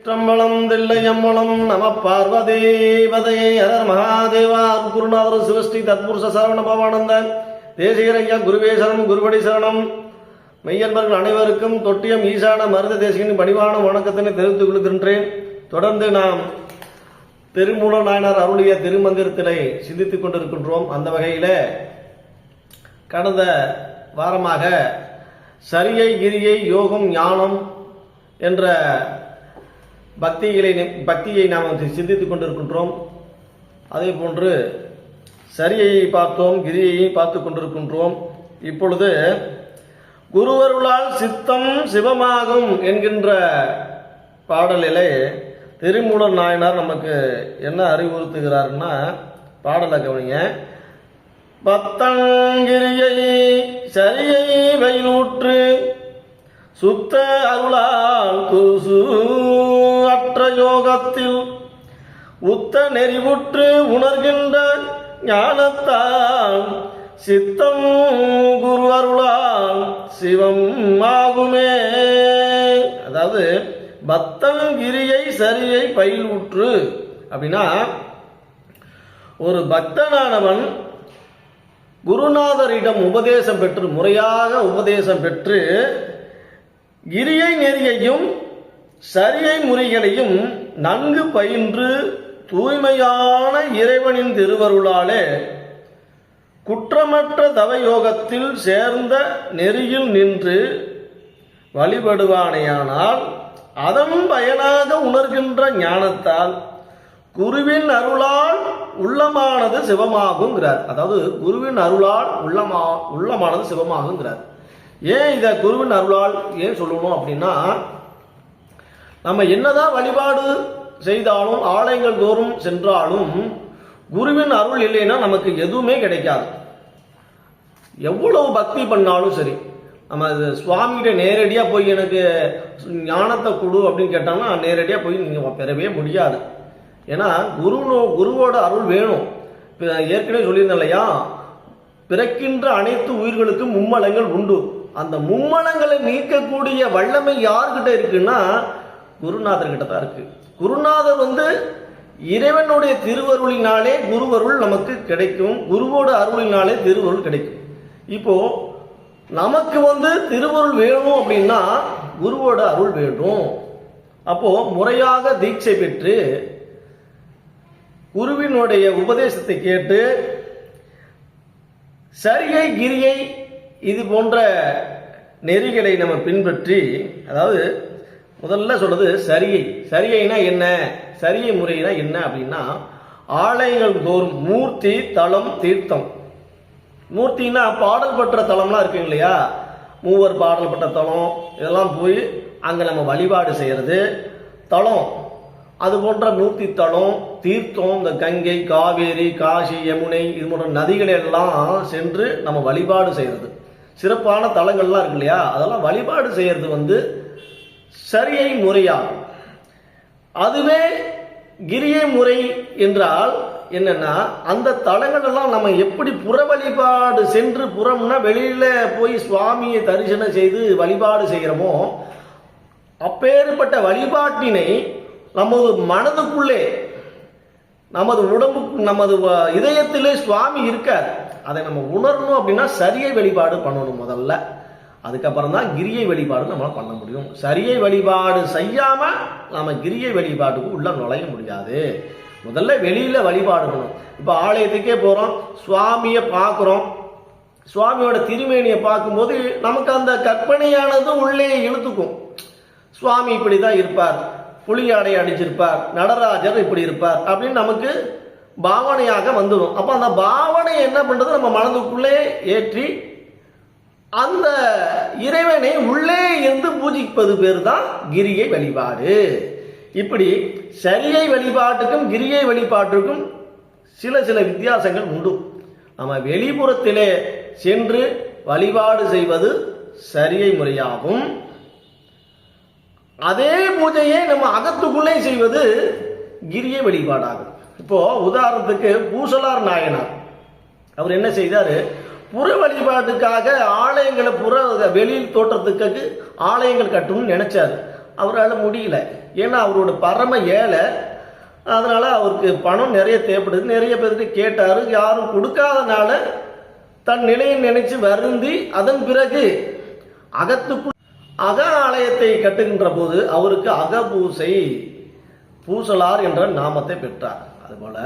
சிற்றம்பலம் தில்லையம்பலம் நம பார்வதேவதையே அதர் மகாதேவா குருநாதர் சிவஸ்ரீ தத்புருஷ சரவண பவானந்த தேசிகரையா குருவே சரணம் குருபடி சரணம். மெய்யன்பர்கள் அனைவருக்கும் தொட்டியம் ஈசான மருத தேசிகனின் பணிவான வணக்கத்தினை தெரிவித்துக் கொள்கின்றேன். தொடர்ந்து நாம் திருமூல நாயனார் அருளிய திருமந்திரத்தினை சிந்தித்துக் கொண்டிருக்கின்றோம். அந்த வகையில கடந்த வாரமாக சரியை கிரியை யோகம் ஞானம் என்ற பக்திகளை பக்தியை நாம் சிந்தித்துக் கொண்டிருக்கின்றோம். அதே போன்று சரியை பார்த்தோம் கிரியை பார்த்து கொண்டிருக்கின்றோம். இப்பொழுது குருவருளால் சித்தம் சிவமாகும் என்கின்ற பாடலிலே திருமூலர் நாயனார் நமக்கு என்ன அறிவுறுத்துகிறாருன்னா பாடலை கவனிங்க. பத்தங்கிரியை சரியை வயலூற்று சுத்த அருளால் குசு யோகத்தில் உத்த நெறிவுற்று உணர்கின்ற ஞானத்தால் சித்தம் குரு அருளால் சிவம் ஆகுமே. அதாவது பத்தங்கிரியை சரியை பயிலூற்று அப்படின்னா ஒரு பக்தனானவன் குருநாதரிடம் உபதேசம் பெற்று முறையாக உபதேசம் பெற்று கிரியை நெறியையும் சரியை முறைகளையும் நன்கு பயின்று தூய்மையான இறைவனின் திருவருளாலே குற்றமற்ற தவயோகத்தில் சேர்ந்த நெறியில் நின்று வழிபடுவானேயானால் அதன் பயனாக உணர்கின்ற ஞானத்தால் குருவின் அருளால் உள்ளமானது சிவமாகுங்கிறார். அதாவது குருவின் அருளால் உள்ளமா உள்ளமானது சிவமாகுங்கிறார். ஏன் இதை குருவின் அருளால் ஏன் சொல்லணும் அப்படின்னா நம்ம என்னதான் வழிபாடு செய்தாலும் ஆலயங்கள் தோறும் சென்றாலும் குருவின் அருள் இல்லைன்னா நமக்கு எதுவுமே கிடைக்காது. எவ்வளவு பக்தி பண்ணாலும் சரி. நம்ம சுவாமிகிட்ட நேரடியாக போய் எனக்கு ஞானத்தை கொடு அப்படின்னு கேட்டாங்கன்னா நேரடியாக போய் நீங்கள் பெறவே முடியாது. ஏன்னா குருனோ குருவோட அருள் வேணும். ஏற்கனவே சொல்லியிருந்தேன் இல்லையா? பிறக்கின்ற அனைத்து உயிர்களுக்கும் மும்மலங்கள் உண்டு. அந்த மும்மலங்களை நீக்கக்கூடிய வல்லமை யார்கிட்ட இருக்குன்னா குருநாதர் கிட்ட தான் இருக்கு. குருநாதர் வந்து இறைவனுடைய திருவருளினாலே குருவருள் நமக்கு கிடைக்கும். குருவோட அருளினாலே திருவருள் கிடைக்கும். இப்போ நமக்கு வந்து திருவருள் வேணும் அப்படின்னா குருவோட அருள் வேண்டும். அப்போ முறையாக தீட்சை பெற்று குருவினுடைய உபதேசத்தை கேட்டு சரியை கிரியை இது போன்ற நெறிகளை நம்ம பின்பற்றி அதாவது முதல்ல சொல்றது சரியை சரியைனா என்ன? சரியை முறைனா என்ன அப்படின்னா ஆலயங்கள் தோறும் மூர்த்தி தலம் தீர்த்தம். மூர்த்தின்னா பாடல் பெற்ற தலம்லாம் இருக்கு இல்லையா? மூவர் பாடல் பெற்ற தலம் இதெல்லாம் போய் அங்கே நம்ம வழிபாடு செய்யறது. தலம் அது போன்ற மூர்த்தி தளம் தீர்த்தம் இந்த கங்கை காவேரி காசி யமுனை இது போன்ற நதிகள் எல்லாம் சென்று நம்ம வழிபாடு செய்யறது. சிறப்பான தலங்கள்லாம் இருக்கு இல்லையா? அதெல்லாம் வழிபாடு செய்யறது வந்து சரியை முறையா? அதுவே கிரியை முறை என்றால் என்னன்னா அந்த தலங்கள் எல்லாம் நம்ம எப்படி புற வழிபாடு சென்று புறம்னா வெளியில போய் சுவாமியை தரிசனம் செய்து வழிபாடு செய்கிறோமோ அப்பேற்பட்ட வழிபாட்டினை நமது மனதுக்குள்ளே நமது உடம்பு நமது வ- இதயத்திலே சுவாமி இருக்கார். அதை நம்ம உணரணும் அப்படின்னா சரியை வழிபாடு பண்ணணும் முதல்ல. அதுக்கப்புறம் தான் கிரியை வழிபாடு நம்மளால் பண்ண முடியும். சரியை வழிபாடு செய்யாமல் நாம் கிரியை வழிபாட்டுக்கு உள்ளே நுழைய முடியாது. முதல்ல வெளியில் வழிபாடு இப்போ ஆலயத்துக்கே போகிறோம் சுவாமியை பார்க்குறோம். சுவாமியோட திருமேனியை பார்க்கும்போது நமக்கு அந்த கற்பனையானது உள்ளே இழுத்துக்கும். சுவாமி இப்படி தான் இருப்பார் புளியாடை அடிச்சிருப்பார் நடராஜர் இப்படி இருப்பார் அப்படின்னு நமக்கு பாவனையாக வந்துடும். அப்போ அந்த பாவனை என்ன பண்ணுறது நம்ம மனதுக்குள்ளே ஏற்றி அந்த இறைவனை உள்ளே இருந்து பூஜிப்பது பேர் தான் கிரியை வழிபாடு. இப்படி சரியை வழிபாட்டுக்கும் கிரியை வழிபாட்டுக்கும் சில சில வித்தியாசங்கள் உண்டு. நம்ம வெளிப்புறத்திலே சென்று வழிபாடு செய்வது சரியை முறையாகும். அதே பூஜையை நம்ம அகத்துக்குள்ளே செய்வது கிரிய வழிபாடாகும். இப்போ உதாரணத்துக்கு பூசலார் நாயனார் அவர் என்ன செய்தார்? புற வழிபாட்டுக்காக ஆலயங்களை புற வெளியில் தோற்றத்துக்காக ஆலயங்கள் கட்டணும்னு நினைச்சாரு. அவரால் முடியல. ஏன்னா அவரோட பரம ஏழை. அதனால் அவருக்கு பணம் நிறைய தேவைப்படுது. நிறைய பேருக்கு கேட்டார். யாரும் கொடுக்காதனால தன் நிலையை நினைச்சு வருந்தி அதன் பிறகு அகத்துக்குள் அக ஆலயத்தை கட்டுகின்ற போது அவருக்கு அகபூசை பூசலார் என்ற நாமத்தை பெற்றார். அதுபோல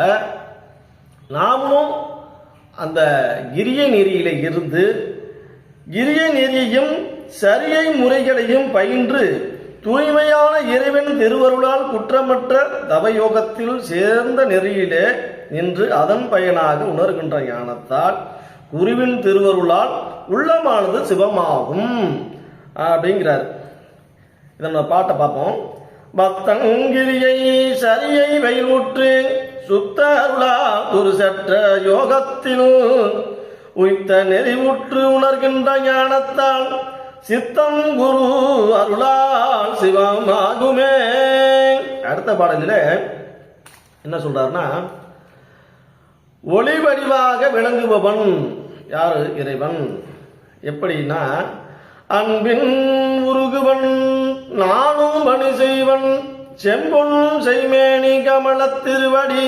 நாமும் அந்த கிரிய நெறியில இருந்து கிரிய நெறியையும் சரியை முறைகளையும் பயின்று தூய்மையான இறைவன் திருவருளால் குற்றமற்ற தவயோகத்தில் சேர்ந்த நெறியிலே நின்று அதன் பயனாக உணர்கின்ற ஞானத்தால் குருவின் திருவருளால் உள்ளமானது சிவமாகும். அப்படிங்கிறார். இதை நம்ம பாட்டை பார்ப்போம். பக்தங்கிரியை சரியை வயிறுற்று சுத்த அருளா ஒரு சற்ற யோகத்தில் உய்த்த நெறிவுற்று உணர்கின்ற ஞானத்தால் சித்தம் குரு அருளால் சிவமாகுமே அடுத்த பாடலில் என்ன சொல்றாருன்னா ஒளி வடிவாக விளங்குபவன் யாரு? இறைவன். எப்படின்னா அன்பின் உருகுவன் நானும் பணி செய்வன் செம்பொன் செய்மேனி கமலத் திருவடி.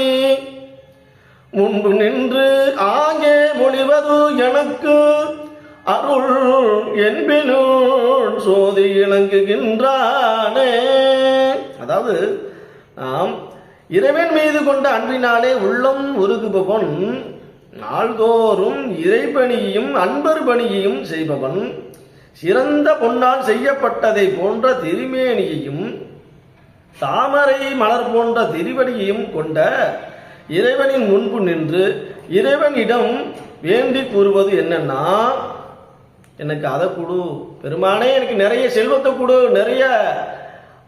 முன்பு நின்று ஆங்கே மொழிவது எனக்கு அருள் என்பினுள் சோதி இணங்குகின்றானே. அதாவது நாம் இறைவன் மீது கொண்ட அன்பினாலே உள்ளம் உருகுபவன் நாள்தோறும் இறைப்பணியையும் அன்பர் பணியையும் செய்பவன் சிறந்த பொன்னால் செய்யப்பட்டதை போன்ற திருமேனியையும் தாமரை மலர் போன்ற திருவடியையும் கொண்ட இறைவனின் முன்பு நின்று இறைவனிடம் வேண்டி கூறுவது என்னன்னா எனக்கு அதை கொடு பெருமானே எனக்கு நிறைய செல்வத்தை கொடு நிறைய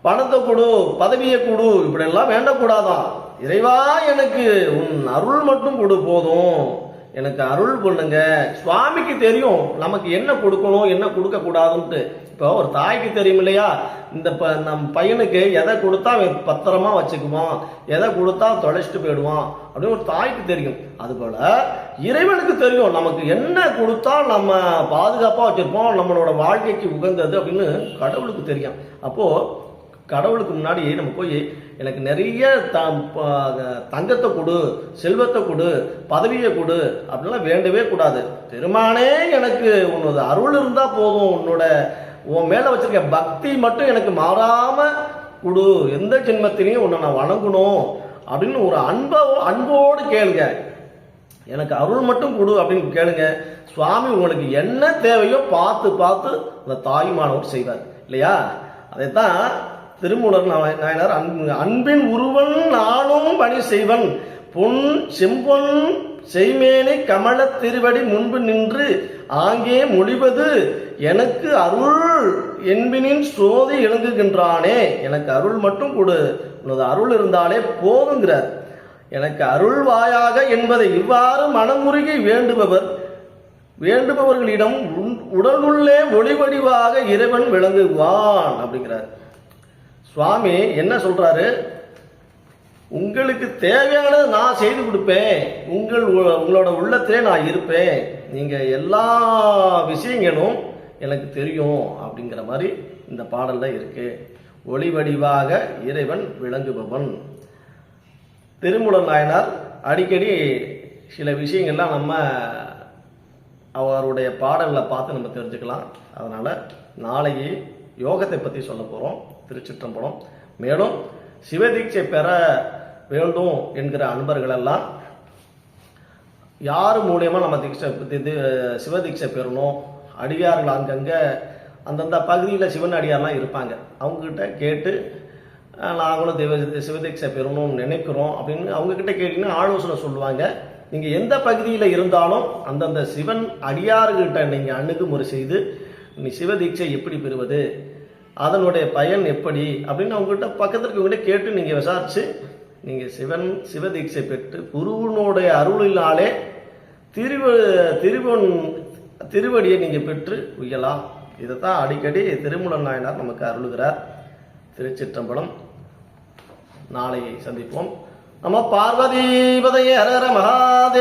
பணத்தை கொடு பதவியை கொடு இப்படியெல்லாம் வேண்டக்கூடாதான். இறைவா எனக்கு உன் அருள் மட்டும் கொடு போதும். எனக்கு அருள் பண்ணுங்க. சுவாமிக்கு தெரியும் நமக்கு என்ன கொடுக்கணும் என்ன கொடுக்க கூடாதுன்ட்டு இப்போ ஒரு தாய்க்கு தெரியும் இல்லையா? இந்த ப நம் பையனுக்கு எதை கொடுத்தா அவன் பத்திரமா வச்சுக்குவான் எதை கொடுத்தா தொலைச்சிட்டு போயிடுவான் அப்படின்னு ஒரு தாய்க்கு தெரியும். அதுபோல இறைவனுக்கு தெரியும் நமக்கு என்ன கொடுத்தா நம்ம பாதுகாப்பாக வச்சிருப்போம் நம்மளோட வாழ்க்கைக்கு உகந்தது அப்படின்னு கடவுளுக்கு தெரியும். அப்போ கடவுளுக்கு முன்னாடி நம்ம போய் எனக்கு நிறைய த தங்கத்தை கொடு செல்வத்தை கொடு பதவியை கொடு அப்படின்லாம் வேண்டவே கூடாது. பெருமானே எனக்கு உன்னோட அருள் இருந்தால் போதும். உன்னோட உன் மேலே வச்சிருக்க பக்தி மட்டும் எனக்கு மாறாமல் கொடு. எந்த ஜென்மத்திலையும் உன்னை நான் வணங்கணும் அப்படின்னு ஒரு அன்போ அன்போடு கேளுங்க. எனக்கு அருள் மட்டும் கொடு அப்படின்னு கேளுங்க. சுவாமி உங்களுக்கு என்ன தேவையோ பார்த்து பார்த்து அந்த தாயுமானவர் செய்வார். இல்லையா? அதைத்தான் திருமூலர் நாயனார் அன்பு அன்பின் உருவன் நானும் பணி செய்வன். பொன் செம்பொன் செய்மேனி கமல திருவடி முன்பு நின்று ஆங்கே மொழிவது எனக்கு அருள் என்பினின் சோதி இணங்குகின்றானே எனக்கு அருள் மட்டும் கொடு. உனது அருள் இருந்தாலே போதுங்கிறார். எனக்கு அருள் வாயாக என்பதை இவ்வாறு மனமுருகி வேண்டுபவர் வேண்டுபவர்களிடம் உடலுள்ளே ஒளிவடிவாக இறைவன் விளங்குவான் அப்படிங்கிறார். சுவாமி என்ன சொல்றாரு? உங்களுக்கு தேவையானதை நான் செய்து கொடுப்பேன். உங்கள் உ- உங்களோட உள்ளத்திலே நான் இருப்பேன். நீங்கள் எல்லா விஷயங்களும் எனக்கு தெரியும். அப்படிங்கிற மாதிரி இந்த பாடலில் இருக்கு. ஒளி வடிவாக இறைவன் விளங்குபவன். திருமுடன் நாயனார் அடிக்கடி சில விஷயங்கள்லாம் நம்ம அவருடைய பாடல்களை பார்த்து நம்ம தெரிஞ்சுக்கலாம். அதனால் நாளைக்கு யோகத்தை பற்றி சொல்ல போகிறோம் திருச்சிற்றம்பலம். மேலும் சிவதீட்சை பெற வேண்டும் என்கிற அன்பர்களெல்லாம் யார் மூலியமாக நம்ம தீட்சை இது சிவதீட்சை பெறணும்? அடியார்கள் அங்கங்கே அந்தந்த பகுதியில் சிவன் அடியார்லாம் இருப்பாங்க. அவங்கக்கிட்ட கேட்டு நாங்களும் தெய்வ சிவதீட்சை பெறணும்னு நினைக்கிறோம் அப்படின்னு அவங்கக்கிட்ட கேட்டிங்கன்னா ஆலோசனை சொல்லுவாங்க. நீங்கள் எந்த பகுதியில் இருந்தாலும் அந்தந்த சிவன் அடியார்கிட்ட நீங்கள் அணுகுமுறை செய்து சிவதீட்சை எப்படி பெறுவது? அதனுடைய பயன் எப்படி? அப்படின்னு அவங்ககிட்ட பக்கத்தில் இருக்கவங்ககிட்ட கேட்டு நீங்கள் விசாரித்து நீங்கள் சிவன் சிவதீட்சை பெற்று குருவனுடைய அருளினாலே திருவ திருவன் திருவடியை நீங்கள் பெற்று உய்யலாம் இதை தான் அடிக்கடி திருமூலன் நாயனார் நமக்கு அருளுகிறார். திருச்சிற்றம்பலம் நாளையை சந்திப்போம். நம்ம பார்வதி பதைய ஹர மகாதேவ